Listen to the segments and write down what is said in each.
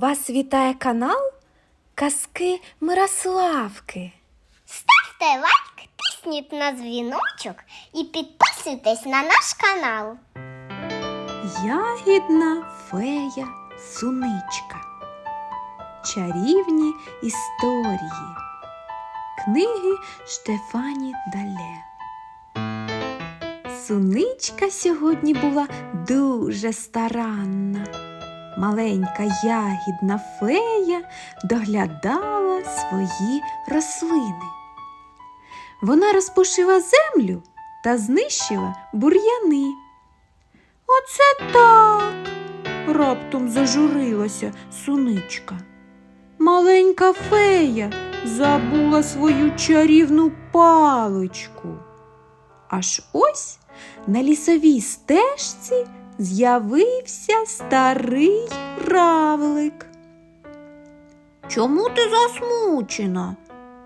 Вас вітає канал Казки Мирославки. Ставте лайк, тисніть на дзвіночок і підписуйтесь на наш канал. Ягідна фея Суничка. Чарівні історії. Книги Штефані Дале. Суничка сьогодні була дуже старанна. Маленька ягідна фея доглядала свої рослини. Вона розпушила землю та знищила бур'яни. Оце так. раптом зажурилася суничка. Маленька фея забула свою чарівну паличку. Аж ось на лісовій стежці з'явився старий равлик. Чому ти засмучена?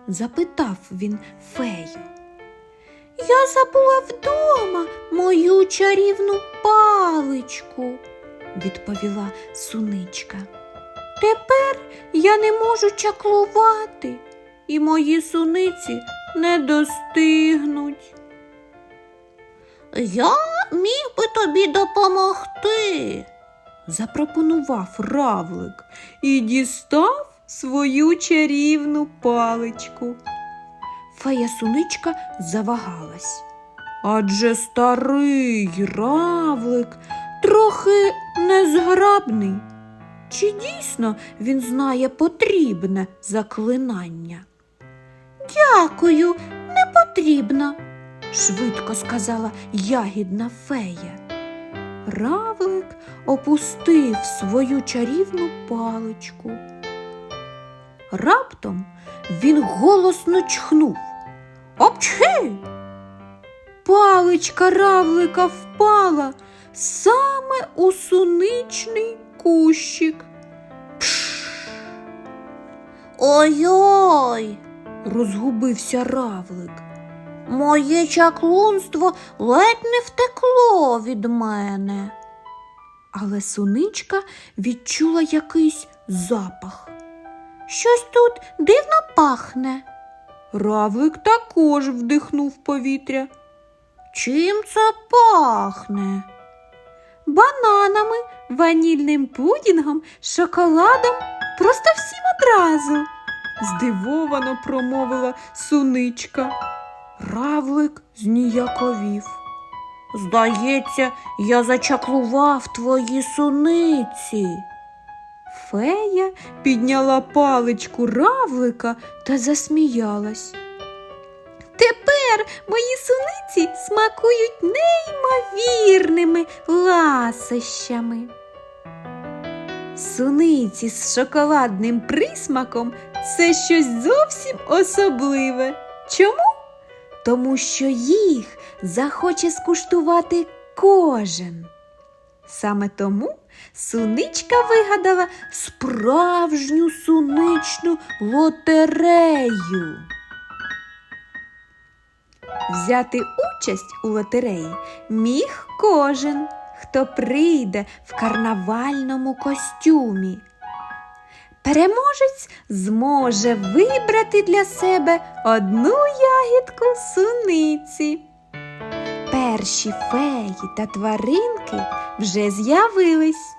запитав він фею. Я забула вдома мою чарівну паличку, відповіла суничка. Тепер я не можу чаклувати, і мої суниці не достигнуть. Я міг би тобі допомогти, запропонував равлик і дістав свою чарівну паличку. Фея суничка завагалась. Адже старий равлик трохи незграбний. Чи дійсно він знає потрібне заклинання? Дякую, не потрібно, швидко сказала ягідна фея. Равлик опустив свою чарівну паличку. Раптом він голосно чхнув. Обчхи! Паличка равлика впала саме у суничний кущик. Ой-ой, розгубився равлик. Моє чаклунство ледь не втекло від мене. Але суничка відчула якийсь запах. Щось тут дивно пахне. Равлик також вдихнув повітря. Чим це пахне? Бананами, ванільним пудінгом, шоколадом, просто всім одразу. Здивовано промовила суничка. Равлик зніяковів. Здається, я зачаклував твої суниці. Фея підняла паличку равлика та засміялась. Тепер мої суниці смакують неймовірними ласощами. Суниці з шоколадним присмаком це щось зовсім особливе. Чому? Тому що їх захоче скуштувати кожен. Саме тому суничка вигадала справжню суничну лотерею. Взяти участь у лотереї міг кожен, хто прийде в карнавальному костюмі. Переможець зможе вибрати для себе одну ягідку суниці. Перші феї та тваринки вже з'явились.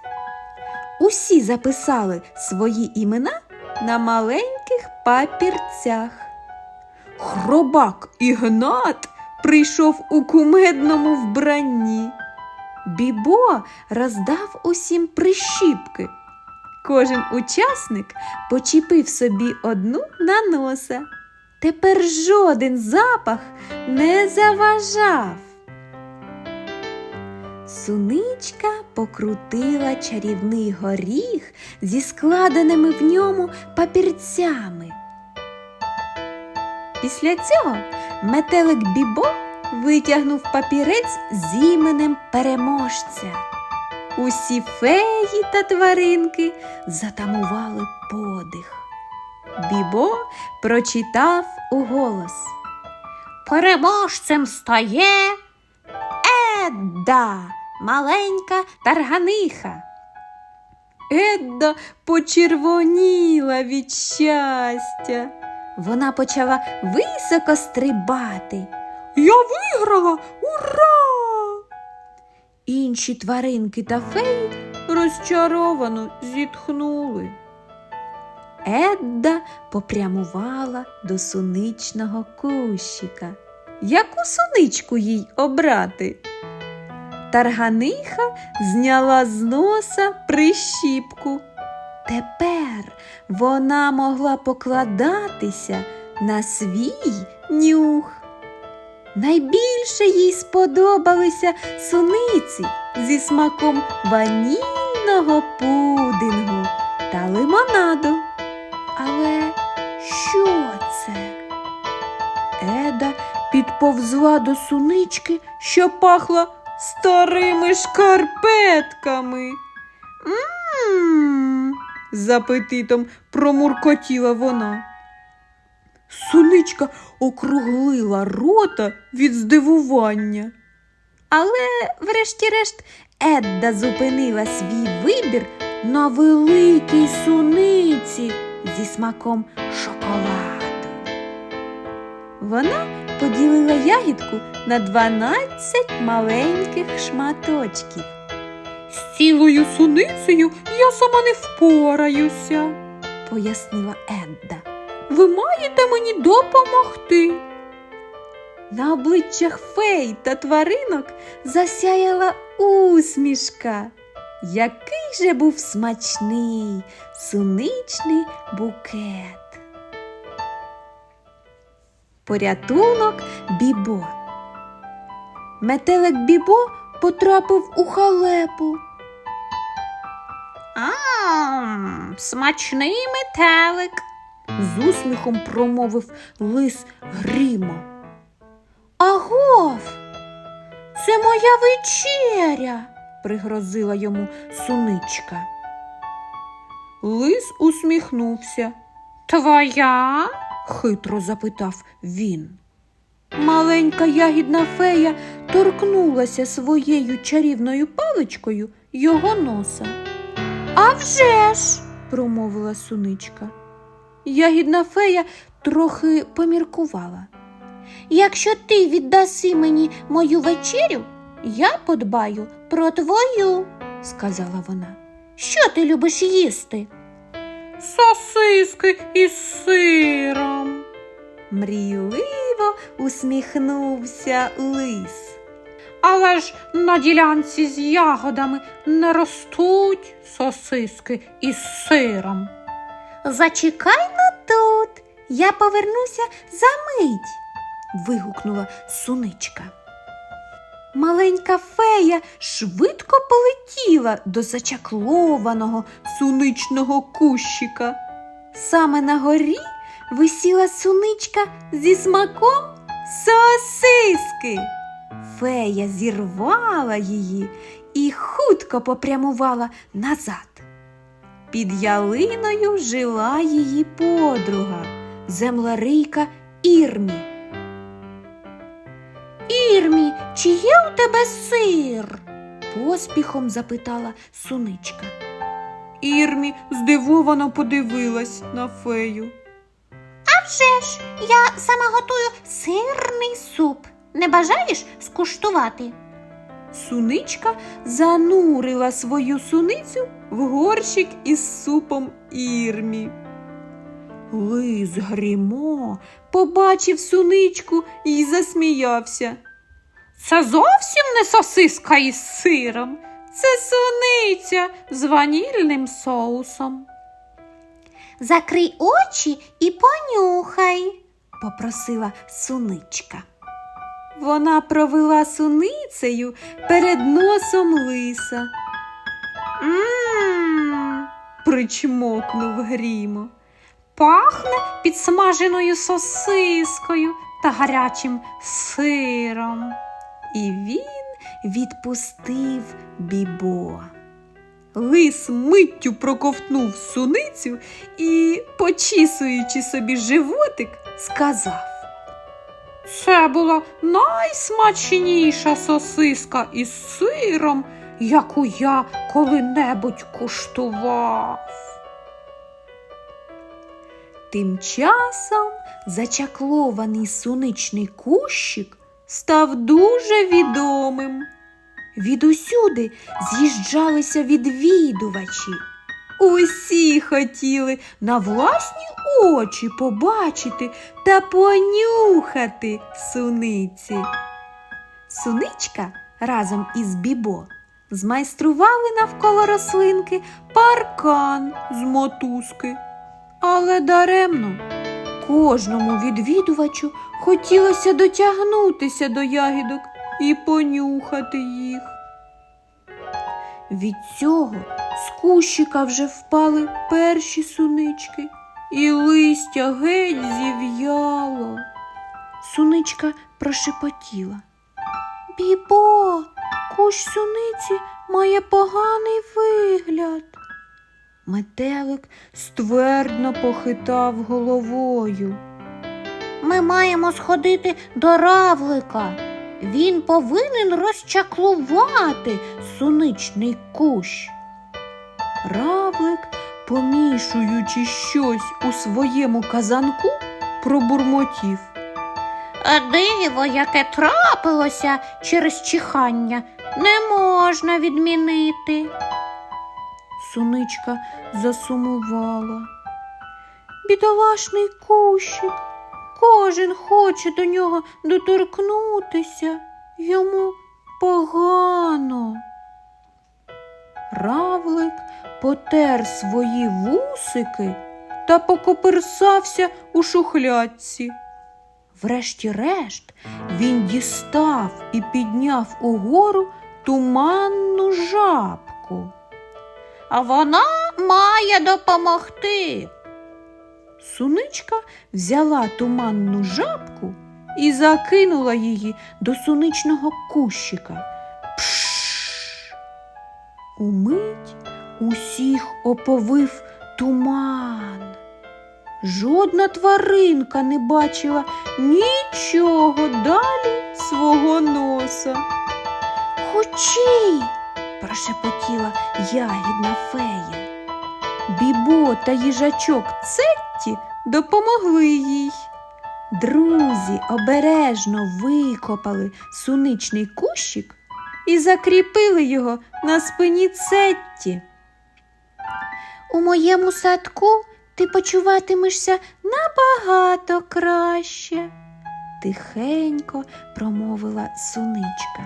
Усі записали свої імена на маленьких папірцях. Хробак Ігнат прийшов у кумедному вбранні. Бібо роздав усім прищіпки. Кожен учасник почепив собі одну на носа. Тепер жоден запах не заважав. Суничка покрутила чарівний горіх зі складеними в ньому папірцями. Після цього метелик Бібо витягнув папірець з іменем переможця. Усі феї та тваринки затамували подих. Бібо прочитав уголос. Переможцем стає Едда, маленька тарганиха. Едда почервоніла від щастя. Вона почала високо стрибати. Я виграла! Ура! Інші тваринки та феї розчаровано зітхнули. Едда попрямувала до суничного кущика. Яку суничку їй обрати? Тарганиха зняла з носа прищіпку. Тепер вона могла покладатися на свій нюх. Найбільше їй сподобалися суниці зі смаком ванільного пудингу та лимонаду. Але що це? Еда підповзла до сунички, що пахла старими шкарпетками. З апетитом промуркотіла вона. Суничка округлила рота від здивування. Але, врешті-решт, Едда зупинила свій вибір на великій суниці зі смаком шоколаду. Вона поділила ягідку на 12 маленьких шматочків. З цілою суницею я сама не впораюся, пояснила Едда. Ви маєте мені допомогти. На обличчях фей та тваринок засяяла усмішка. Який же був смачний суничний букет. Порятунок Бібо. Метелик Бібо потрапив у халепу. Ам, смачний метелик, з усміхом промовив лис Грімо. Агов, це моя вечеря, пригрозила йому суничка. Лис усміхнувся. Твоя? хитро запитав він. Маленька ягідна фея торкнулася своєю чарівною паличкою його носа. «А вже ж!» – промовила суничка. Ягідна фея трохи поміркувала. Якщо ти віддаси мені мою вечерю, я подбаю про твою, сказала вона. Що ти любиш їсти? Сосиски із сиром. Мрійливо усміхнувся лис. Але ж на ділянці з ягодами не ростуть сосиски із сиром. Зачекай но тут, я повернуся за мить, вигукнула суничка. Маленька фея швидко полетіла до зачаклованого суничного кущика. Саме на горі висіла суничка зі смаком сосиски. Фея зірвала її і хутко попрямувала назад. Під ялиною жила її подруга, землерийка Ірмі. Ірмі, чи є у тебе сир? поспіхом запитала суничка. Ірмі здивовано подивилась на фею. А вже ж, я сама готую сирний суп. Не бажаєш скуштувати? Суничка занурила свою суницю в горщик із супом Ірмі. Лис Грімо побачив суничку і засміявся. Це зовсім не сосиска із сиром, це суниця з ванільним соусом. Закрий очі і понюхай, попросила суничка. Вона провела суницею перед носом лиса. Мм, причмокнув Грімо. Пахне підсмаженою сосискою та гарячим сиром. І він відпустив бібо. Лис миттю проковтнув суницю і, почісуючи собі животик, сказав. Це була найсмачніша сосиска із сиром, яку я коли-небудь куштував. Тим часом зачаклований суничний кущик став дуже відомим. Відусюди з'їжджалися відвідувачі. Усі хотіли на власні очі побачити та понюхати суниці. Суничка разом із Бібо змайстрували навколо рослинки паркан з мотузки. Але даремно кожному відвідувачу хотілося дотягнутися до ягідок і понюхати їх. Від цього з кущика вже впали перші сунички, і листя геть зів'яло. Суничка прошепотіла. Бібо, кущ суниці має поганий вигляд. Метелик ствердно похитав головою. Ми маємо сходити до равлика. Він повинен розчаклувати суничний кущ. Равлик, помішуючи щось у своєму казанку, пробурмотів. А диво, яке трапилося через чихання, не можна відмінити. Суничка засумувала. Бідолашний кущик, кожен хоче до нього доторкнутися, йому погано. Равлик потер свої вусики та покоперсався у шухлядці. Врешті-решт він дістав і підняв угору туманну жабку. А вона має допомогти. Суничка взяла туманну жабку і закинула її до суничного кущика. Пш! Умить усіх оповив туман. Жодна тваринка не бачила нічого далі свого носа. Хочі, прошепотіла ягідна фея. Бібо та їжачок Цетті допомогли їй. Друзі обережно викопали суничний кущик і закріпили його на спині Цетті. У моєму садку ти почуватимешся набагато краще, тихенько промовила суничка.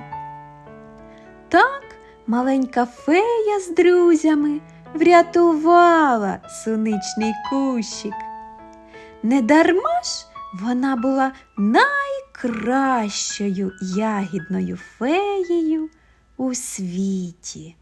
Так маленька фея з друзями врятувала суничний кущик. Недарма ж вона була найкращою ягідною феєю у світі.